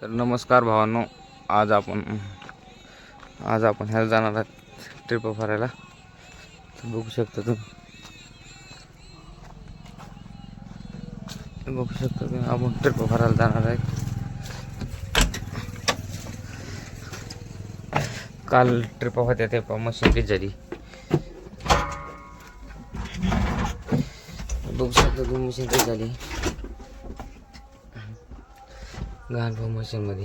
तर नमस्कार भावांनो आज आपण आज आपण ह्याला जाणार आहात ट्रिप फरायला. तर बघू शकता तुम्ही. बघू शकता तुम्ही आपण ट्रिप फरायला जाणार आहे काल ट्रिप होत्या ते मशीन काही झाली बघू शकता तुम्ही मशीन काही झाली घाण भाऊ मशीनमध्ये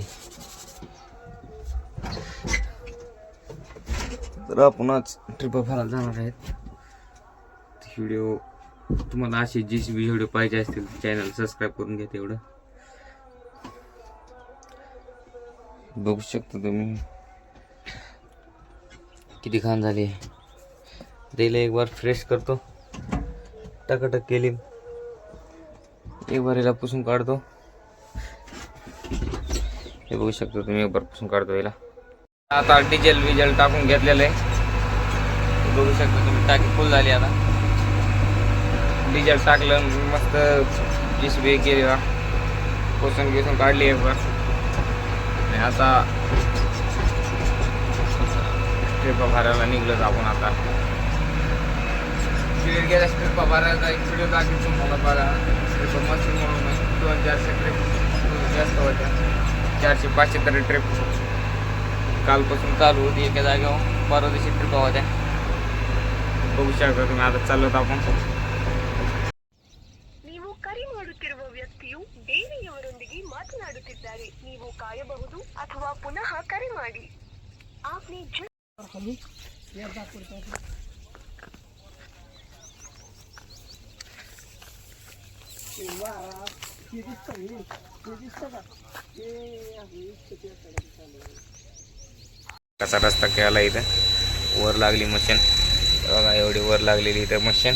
तर आपण आज ट्रिप भरायला जाणार आहेत. व्हिडिओ तुम्हाला असे जी व्हिडिओ पाहिजे असतील चॅनल सबस्क्राईब करून घ्या तेवढं. बघू शकता तुम्ही. किती घाण झाली दिलं एक बार फ्रेश करतो. टकाटक केली. एक बार याला पुसून काढतो. हे बघू शकता तुम्ही एक काढतो याला. आता डिझेल विजेल टाकून घेतलेलं आहे. बघू शकता तुम्ही टाकी फुल झाली आता. डिझेल टाकलं मस्त किसबी केली बा. पुसून गिसून काढली एक बार आणि आता ट्रिप भरायला निघलोच आपण आता. ट्रिप गेल्या ट्रिप भरायचा एक व्हिडिओ दाखवतो मला बघा. ट्रिप मस्त म्हणून दोन चारशे ट्रिप जास्त होत्या. चारशे पाचशे तरी ट्रिप कालपासून चालू होती एका जागेवर परवा दिवशी ट्रिप होत्या बघू शकता तुम्ही आता चाललो होतो आपण ನೀವು ಕರೆ ಮಾಡುತ್ತಿರುವ ವ್ಯಕ್ತಿಯು ದೇವಿಯವರೊಂದಿಗೆ ಮಾತನಾಡುತ್ತಿದ್ದಾರೆ ನೀವು ಕಾಯಬಹುದು ಅಥವಾ ಪುನಃ ಕರೆ ಮಾಡಿ आपने जिस कसा रस्ता केला इथं? वर लागली मशीन बघा एवढी वर लागलेली इथं मशीन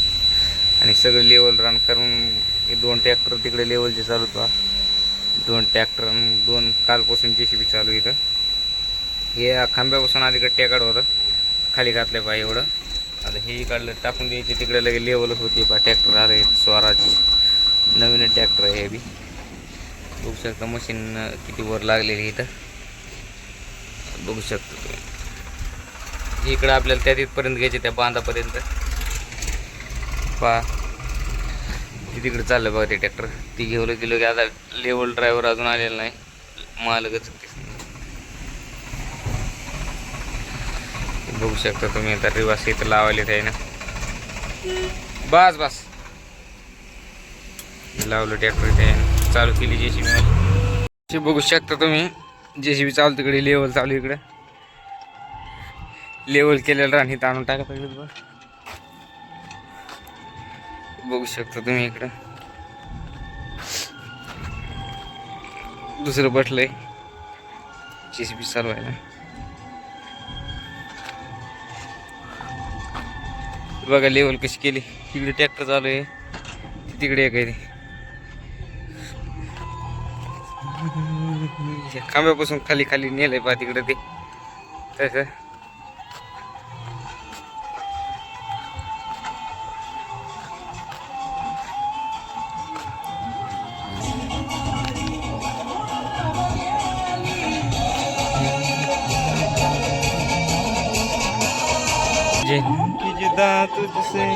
आणि सगळं लेवल रन करून हे दोन ट्रॅक्टर तिकडे लेवलचे चालू होता. दोन ट्रॅक्टर दोन कालपासून जे सी बी चालू इथं. हे खांब्यापासून अलीकडे टेकाड होतं. खाली घातलं पाहिजे एवढं. आता हे काढलं टाकून द्यायचे तिकडे लगे लेवलच होती पा ट्रॅक्टर आले स्वराची. नवीन ट्रॅक्टर आहे हे बी. बघू शकता मशीन किती वर लागलेली इथं. बघू शकता तुम्ही. इकडं आपल्याला त्या तिथपर्यंत घ्यायचे त्या बांधापर्यंत. पहा. तिकडे चाललं बघा ते ट्रॅक्टर ती घेऊन गेलो की आता लेवल ड्रायव्हर अजून आलेला नाही. मालकच. बघू शकता तुम्ही आता रिवास इथं लावायला आहे ना. बस बस. लावलं ट्रॅक्टर त्याने चालू केली जे सी बी बघू शकता तुम्ही जे सी बी चालू तिकडे लेवल चालू इकडे. लेवल केलेलं राणी ताणून टाका पाहिजे बघ. बघू शकता तुम्ही इकडं. दुसरं बसलंय जे सी बी चालू आहे बघा लेवल कशी केली. तिकडे ट्रॅक्टर चालू आहे. तिकडे एक आहे खांब्यापासून खाली खाली नेलंय पा तिकडे ते. तसं. तुझसे.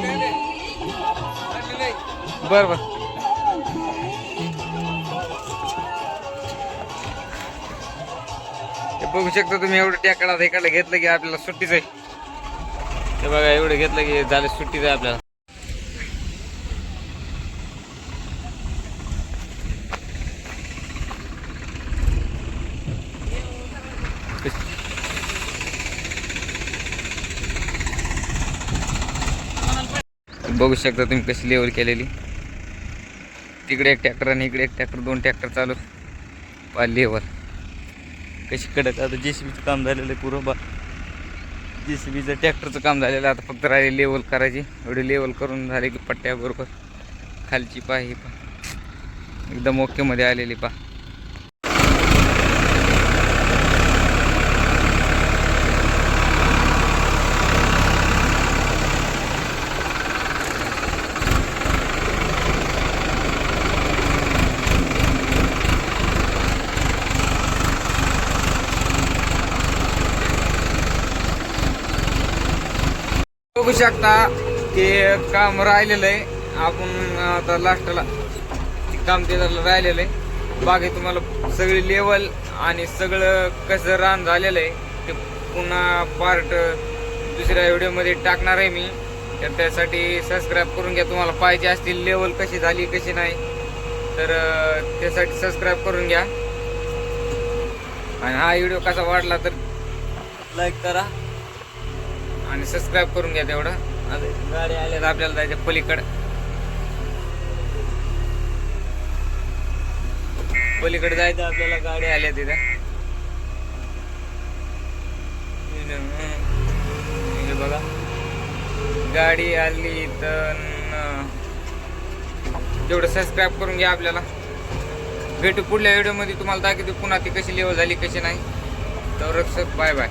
बर बर. बघू शकता तुम्ही एवढं ट्याकडा इकडे घेतलं की आपल्याला सुट्टीच आहे. ते बघा एवढं घेतलं की झालं सुट्टीच आहे आपल्याला. बघू शकता तुम्ही कशी लेवल केलेली. तिकडे एक ट्रॅक्टर आणि इकडे एक ट्रॅक्टर दोन ट्रॅक्टर चालू. पा लेवल कशी कडक. आता जे सी बीचं काम झालेलं आहे पुरं. बा जे सी बीचं ट्रॅक्टरचं काम झालेलं आहे. आता फक्त राहिले लेवल करायची. एवढी लेवल करून झाले की पट्ट्याबरोबर खालची पा ही पा. एकदम ओकेमध्ये आलेली पा. बघू शकता ते काम राहिलेलं आहे. आपण आता लास्टला काम ते राहिलेलं आहे. बाकी तुम्हाला सगळी लेवल आणि सगळं कसं रान झालेलं आहे ते पुन्हा पार्ट दुसऱ्या व्हिडिओमध्ये टाकणार आहे मी. तर त्यासाठी सबस्क्राईब करून घ्या. तुम्हाला पाहिजे असतील लेवल कशी झाली कशी नाही तर त्यासाठी सबस्क्राईब करून घ्या. आणि हा व्हिडिओ कसा वाटला तर लाईक करा. आणि सबस्क्राईब करून घ्या तेवढं. आता गाडी तर आपल्याला जायचं पलीकडं. पलीकडे जायचं आपल्याला गाडी आल्या तिथे. बघा. गाडी आली तर तेवढं सबस्क्राईब करून घ्या आपल्याला. भेटू पुढल्या व्हिडिओमध्ये तुम्हाला दाखवतो पुन्हा ती कशी लेवल झाली कशी नाही. तर बाय बाय